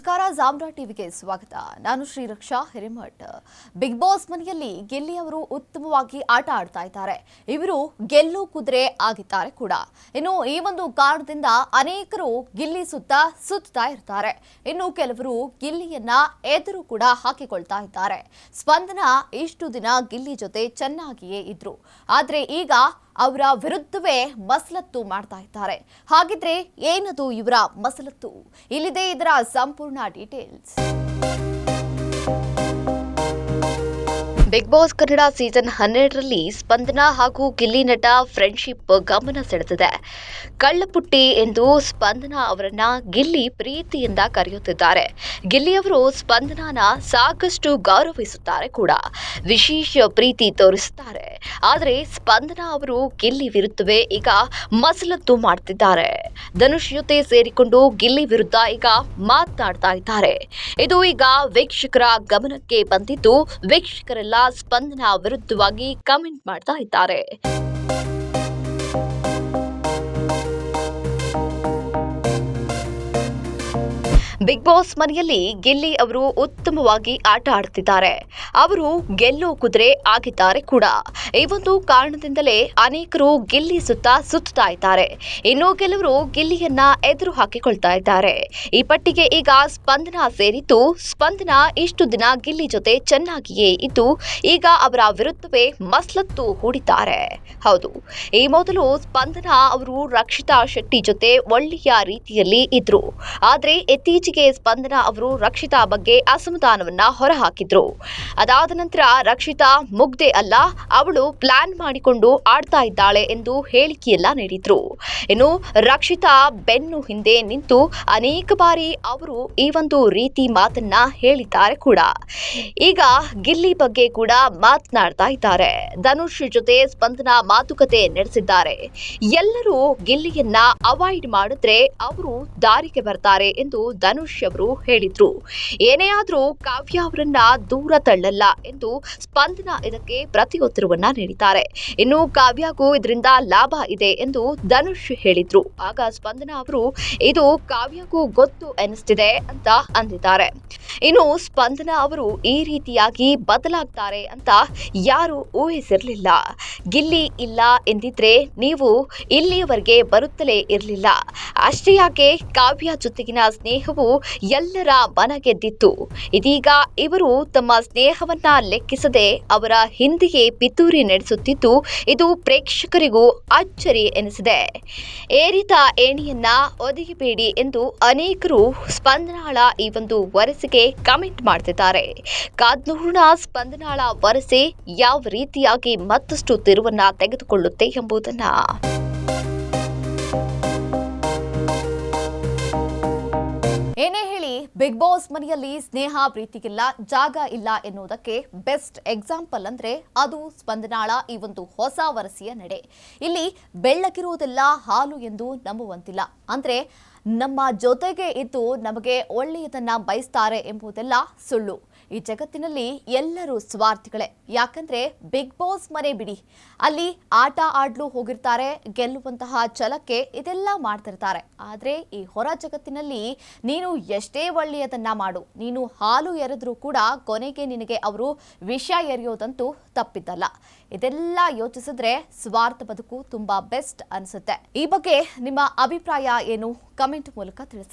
ನಮಸ್ಕಾರ, ಜಾಮ್ರಾ ಟಿವಿಗೆ ಸ್ವಾಗತ. ನಾನು ಶ್ರೀರಕ್ಷಾ ಹಿರೇಮಠ್. ಬಿಗ್ ಬಾಸ್ ಮನೆಯಲ್ಲಿ ಗೆಲ್ಲಿ ಅವರು ಉತ್ತಮವಾಗಿ ಆಟ ಆಡ್ತಾ ಇದ್ದಾರೆ. ಇವರು ಗೆಲ್ಲು ಕುದುರೆ ಆಗಿದ್ದಾರೆ ಕೂಡ. ಇನ್ನು ಈ ಒಂದು ಕಾರಣದಿಂದ ಅನೇಕರು ಗಿಲ್ಲಿ ಸುತ್ತ ಸುತ್ತಾ ಇರ್ತಾರೆ. ಇನ್ನು ಕೆಲವರು ಗಿಲ್ಲಿಯನ್ನ ಎದುರು ಕೂಡ ಹಾಕಿಕೊಳ್ತಾ ಇದ್ದಾರೆ. ಸ್ಪಂದನ ಇಷ್ಟು ದಿನ ಗಿಲ್ಲಿ ಜೊತೆ ಚೆನ್ನಾಗಿಯೇ ಇದ್ರು. ಆದರೆ ಈಗ ಅವರ ವಿರುದ್ಧವೇ ಮಸಲತ್ತು ಮಾಡ್ತಾ ಇದ್ದಾರೆ. ಹಾಗಿದ್ರೆ ಏನದು ಇವರ ಮಸಲತ್ತು? ಇಲ್ಲಿದೆ ಇದರ ಸಂಪೂರ್ಣ details. Bigg Boss Kannada season ಹನ್ನೆರಡರಲ್ಲಿ ಸ್ಪಂದನ ಹಾಗೂ ಗಿಲ್ಲಿ ನಟ ಫ್ರೆಂಡ್ಶಿಪ್ ಗಮನ ಸೆಳೆದಿದೆ. ಕಳ್ಳಪುಟ್ಟಿ ಎಂದು ಸ್ಪಂದನ ಅವರನ್ನ ಗಿಲ್ಲಿ ಪ್ರೀತಿಯಿಂದ ಕರೆಯುತ್ತಿದ್ದಾರೆ. ಗಿಲ್ಲಿ ಅವರು ಸ್ಪಂದನನ ಸಾಕಷ್ಟು ಗೌರವಿಸುತ್ತಾರೆ ಕೂಡ. ವಿಶೇಷ ಪ್ರೀತಿ ತೋರಿಸುತ್ತಾರೆ. ಆದರೆ ಸ್ಪಂದನ ಅವರು ಗಿಲ್ಲಿ ವಿರುದ್ಧವೇ ಈಗ ಮಸಲತ್ತು ಮಾಡ್ತಿದ್ದಾರೆ. ಧನುಷ್ ಜೊತೆ ಸೇರಿಕೊಂಡು ಗಿಲ್ಲಿ ವಿರುದ್ಧ ಈಗ ಮಾತನಾಡ್ತಾ ಇದ್ದಾರೆ. ಇದು ಈಗ ವೀಕ್ಷಕರ ಗಮನಕ್ಕೆ ಬಂದಿದ್ದು ವೀಕ್ಷಕರೆಲ್ಲ ಸ್ಪಂದನ ವಿರುದ್ಧವಾಗಿ ಕಮೆಂಟ್ ಮಾಡ್ತಾ ಇದ್ದಾರೆ. ಬಿಗ್ ಬಾಸ್ ಮನೆಯಲ್ಲಿ ಗಿಲ್ಲಿ ಅವರು ಉತ್ತಮವಾಗಿ ಆಟ ಆಡ್ತಿದ್ದಾರೆ. ಅವರು ಗೆಲ್ಲೋ ಕುದುರೆ ಆಗಿದ್ದಾರೆ ಕೂಡ. ಈ ಒಂದು ಕಾರಣದಿಂದಲೇ ಅನೇಕರು ಗಿಲ್ಲಿ ಸುತ್ತ ಸುತ್ತಾ ಇದ್ದಾರೆ. ಇನ್ನು ಕೆಲವರು ಗಿಲ್ಲಿಯನ್ನ ಎದುರು ಹಾಕಿಕೊಳ್ತಾ ಇದ್ದಾರೆ. ಈ ಪಟ್ಟಿಗೆ ಈಗ ಸ್ಪಂದನ ಸೇರಿದ್ದು, ಸ್ಪಂದನ ಇಷ್ಟು ದಿನ ಗಿಲ್ಲಿ ಜೊತೆ ಚೆನ್ನಾಗಿಯೇ ಇದ್ದು, ಈಗ ಅವರ ವಿರುದ್ಧವೇ ಮಸ್ಲತ್ತು ಹೂಡಿದ್ದಾರೆ. ಹೌದು, ಈ ಮೊದಲು ಸ್ಪಂದನ ಅವರು ರಕ್ಷಿತಾ ಶೆಟ್ಟಿ ಜೊತೆ ಒಳ್ಳೆಯ ರೀತಿಯಲ್ಲಿ ಇದ್ರು. ಆದರೆ ಇತ್ತೀಚೆಗೆ ಸ್ಪಂದನ ಅವರು ರಕ್ಷಿತಾ ಬಗ್ಗೆ ಅಸಮಾಧಾನವನ್ನ ಹೊರಹಾಕಿದ್ರು. ಅದಾದ ನಂತರ ರಕ್ಷಿತಾ ಮುಗ್ದೆ ಅಲ್ಲ, ಅವಳು ಪ್ಲಾನ್ ಮಾಡಿಕೊಂಡು ಆಡ್ತಾ ಇದ್ದಾಳೆ ಎಂದು ಹೇಳಿಕೆಯೆಲ್ಲ ನೀಡಿದ್ರು. ಇನ್ನು ರಕ್ಷಿತಾ ಬೆನ್ನು ಹಿಂದೆ ನಿಂತು ಅನೇಕ ಬಾರಿ ಅವರು ಈ ಒಂದು ರೀತಿ ಮಾತನ್ನ ಹೇಳಿದ್ದಾರೆ ಕೂಡ. ಈಗ ಗಿಲ್ಲಿ ಬಗ್ಗೆ ಕೂಡ ಮಾತನಾಡ್ತಾ ಇದ್ದಾರೆ. ಧನುಷ್ ಜೊತೆ ಸ್ಪಂದನ ಮಾತುಕತೆ ನಡೆಸಿದ್ದಾರೆ. ಎಲ್ಲರೂ ಗಿಲ್ಲಿಯನ್ನ ಅವಾಯ್ಡ್ ಮಾಡಿದ್ರೆ ಅವರು ದಾರಿಗೆ ಬರ್ತಾರೆ ಎಂದು ಧನುಷ್ ಅವರು ಹೇಳಿದ್ರು. ಏನೇ ಆದ್ರೂ ಕಾವ್ಯ ಅವರನ್ನ ದೂರ ತಳ್ಳಲ್ಲ ಎಂದು ಸ್ಪಂದನ ಇದಕ್ಕೆ ಪ್ರತಿಯುತ್ತರವನ್ನ ನೀಡಿದ್ದಾರೆ. ಇನ್ನು ಕಾವ್ಯಗೂ ಇದರಿಂದ ಲಾಭ ಇದೆ ಎಂದು ಧನುಷ್ ಹೇಳಿದ್ರು. ಆಗ ಸ್ಪಂದನ ಅವರು, ಇದು ಕಾವ್ಯಗೂ ಗೊತ್ತು ಎನಿಸ್ತಿದೆ ಅಂತ ಅಂದಿದ್ದಾರೆ. ಇನ್ನು ಸ್ಪಂದನ ಅವರು ಈ ರೀತಿಯಾಗಿ ಬದಲಾಗ್ತಾರೆ ಅಂತ ಯಾರು ಊಹಿಸಿರಲಿಲ್ಲ. ಗಿಲ್ಲಿ ಇಲ್ಲ ಎಂದಿದ್ರೆ ನೀವು ಇಲ್ಲಿಯವರೆಗೆ ಬರುತ್ತಲೇ ಇರಲಿಲ್ಲ. ಅಷ್ಟೇ ಯಾಕೆ ಕಾವ್ಯ ಜೊತೆಗಿನ ಸ್ನೇಹವು ಎಲ್ಲರ ಮನ ಗೆದ್ದಿತ್ತು ಇದೀಗ ಇವರು ತಮ್ಮ ಸ್ನೇಹವನ್ನ ಲೆಕ್ಕಿಸದೆ ಅವರ ಹಿಂದೆಯೇ ಪಿತೂರಿ ನಡೆಸುತ್ತಿದ್ದು, ಇದು ಪ್ರೇಕ್ಷಕರಿಗೂ ಅಚ್ಚರಿ ಎನಿಸಿದೆ. ಏರಿತ ಏಣಿಯನ್ನ ಒದಗಿಬೇಡಿ ಎಂದು ಅನೇಕರು ಸ್ಪಂದನಾಳ ಈ ಒಂದು ವರಸೆಗೆ ಕಮೆಂಟ್ ಮಾಡ್ತಿದ್ದಾರೆ. ಕಾದ್ನೂರಿನ ಸ್ಪಂದನಾಳ ವರಸೆ ಯಾವ ರೀತಿಯಾಗಿ ಮತ್ತಷ್ಟು ತಿರುವನ್ನ ತೆಗೆದುಕೊಳ್ಳುತ್ತೆ ಎಂಬುದನ್ನ. ಏನೇ ಹೇಳಿ ಬಿಗ್ ಬಾಸ್ ಮನೆಯಲ್ಲಿ ಸ್ನೇಹ, ಪ್ರೀತಿಗಿಲ್ಲ, ಜಾಗ ಇಲ್ಲ ಎನ್ನುವುದಕ್ಕೆ ಬೆಸ್ಟ್ ಎಕ್ಸಾಂಪಲ್ ಅಂದ್ರೆ ಅದು ಸ್ಪಂದನಾಳ, ಈ ಒಂದು ಹೊಸ ವರಸಿಯ ನಡೆ. ಇಲ್ಲಿ ಬೆಳ್ಳಗಿರುವುದೆಲ್ಲ, ಹಾಲು ಎಂದು ನಂಬುವಂತಿಲ್ಲ. ಅಂದ್ರೆ ನಮ್ಮ ಜೊತೆಗೆ ಇದ್ದು ನಮಗೆ ಒಳ್ಳೆಯದನ್ನ ಬಯಸ್ತಾರೆ ಎಂಬುದೆಲ್ಲ ಸುಳ್ಳು. ಈ ಜಗತ್ತಿನಲ್ಲಿ ಎಲ್ಲರೂ ಸ್ವಾರ್ಥಿಗಳೇ. ಯಾಕಂದ್ರೆ ಬಿಗ್ ಬಾಸ್ ಮನೆ ಬಿಡಿ. ಅಲ್ಲಿ ಆಟ ಆಡ್ಲು ಹೋಗಿರ್ತಾರೆ, ಗೆಲ್ಲುವಂತಹ ಛಲಕ್ಕೆ ಇದೆಲ್ಲ ಮಾಡ್ತಿರ್ತಾರೆ. ಆದ್ರೆ ಈ ಹೊರ ಜಗತ್ತಿನಲ್ಲಿ ನೀನು ಎಷ್ಟೇ ಒಳ್ಳೆಯದನ್ನ ಮಾಡು, ನೀನು ಹಾಲು ಎರೆದ್ರೂ ಕೂಡ ಕೊನೆಗೆ ನಿನಗೆ ಅವರು ವಿಷ ಎರೆಯೋದಂತೂ ತಪ್ಪಿದ್ದಲ್ಲ. ಇದೆಲ್ಲ ಯೋಚಿಸಿದ್ರೆ ಸ್ವಾರ್ಥ ಬದುಕು ತುಂಬಾ ಬೆಸ್ಟ್ ಅನಿಸುತ್ತೆ. ಈ ಬಗ್ಗೆ ನಿಮ್ಮ ಅಭಿಪ್ರಾಯ ಏನು? ಕಮೆಂಟ್ ಮೂಲಕ ತಿಳಿಸಿ.